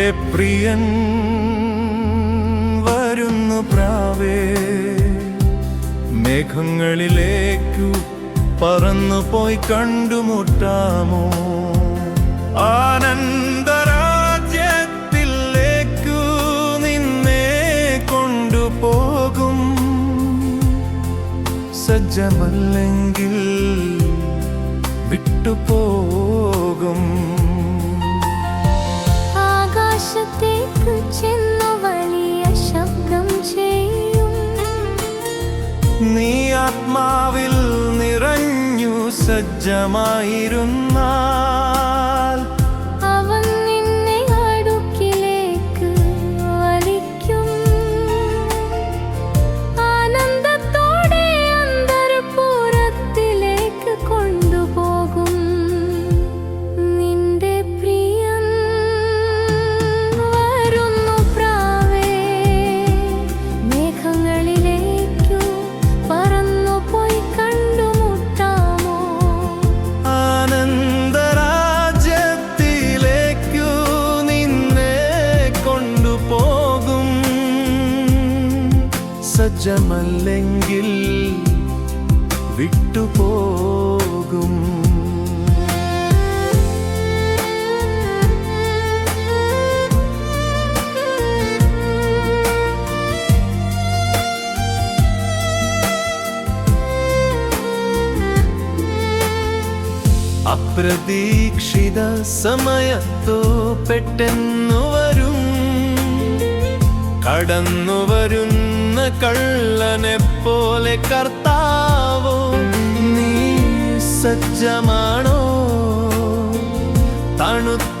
പ്രിയൻ വരുന്നു പ്രാവേ. മേഘങ്ങളിലേക്കു പറന്നു പോയി കണ്ടുമുട്ടാമോ? ആനന്ദരാജ്യത്തിലേക്കു നിന്നെ കൊണ്ടുപോകും. സജ്ജമല്ലെങ്കിൽ വിട്ടുപോകും. ആത്മാവിൽ നിറഞ്ഞു സജ്ജമായിരുന്നാൽ വിട്ടുപോകും. അപ്രതീക്ഷിത സമയത്തോ പെട്ടെന്നു വരും. കടന്നു വരുന്ന കള്ളനെ പോലെ കർത്താവോ നീ സജ്ജമാണോ? തണുത്തു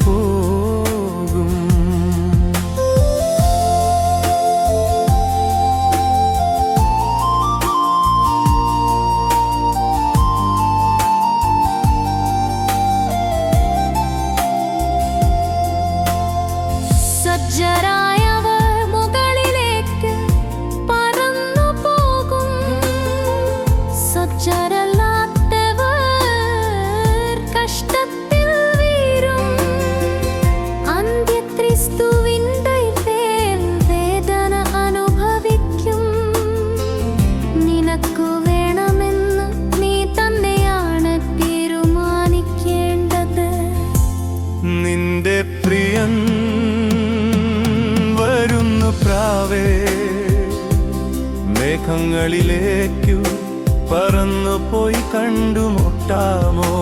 വിട്ടുപോകും സജ്ജരായവർ മുകളിലേക്ക് പറന്നു പോകും. സജ്ജരല്ലാത്തവർ പ്രാവേ മേഘങ്ങളിലേക്കു പറന്നു പോയി കണ്ടുമുട്ടാമോ?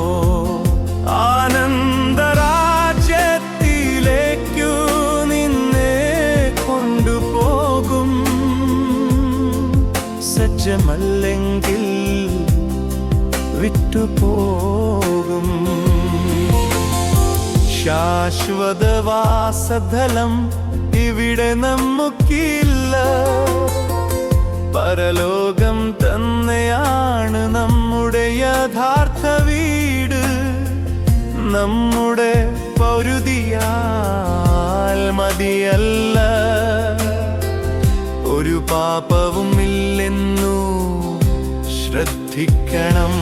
ആനന്ദരാജ്യത്തിലേക്കു നിന്നെ കൊണ്ടുപോകും. സജ്ജമല്ലെങ്കിൽ വിട്ടുപോകും. ശാശ്വതവാസധലം ഇവിടെ നമുക്കില്ല പരലോകം തന്നെയാണ് നമ്മുടെ യഥാർത്ഥ വീട്. നമ്മുടെ പൗരുതിയാൽ മതിയല്ല. ഒരു പാപവുമില്ലെന്നു ശ്രദ്ധിക്കണം.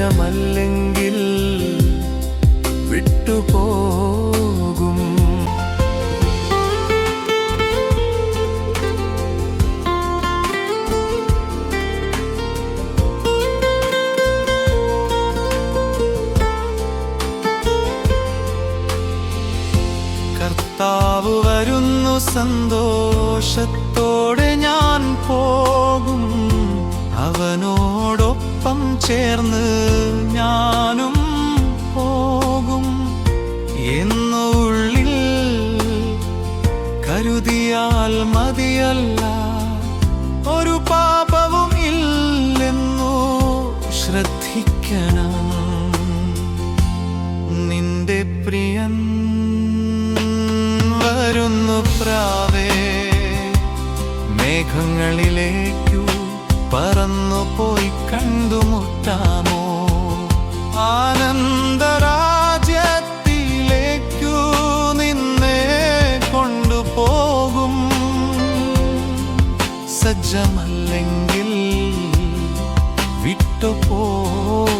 സജ്ജമല്ലെങ്കിൽ വിട്ടുപോകും. കർത്താവ് വരുന്നു സന്തോഷത്തോടെ അവനോടൊപ്പം ചേർന്ന് ഞാനും പോകും എന്നുള്ളിൽ കരുതിയാൽ മതിയല്ല. ഒരു പാപവും ഇല്ലെന്നു ശ്രദ്ധിക്കണം. നിന്റെ പ്രിയൻ വരുന്നു പ്രാവേ മേഘങ്ങളിലേക്കു പറന്നു പോയി കണ്ടുമുട്ടാമോ ആനന്ദരാജ്യത്തിലേക്കു നിന്നെ കൊണ്ടുപോകും. സജ്ജമല്ലെങ്കിൽ വിട്ടുപോകും.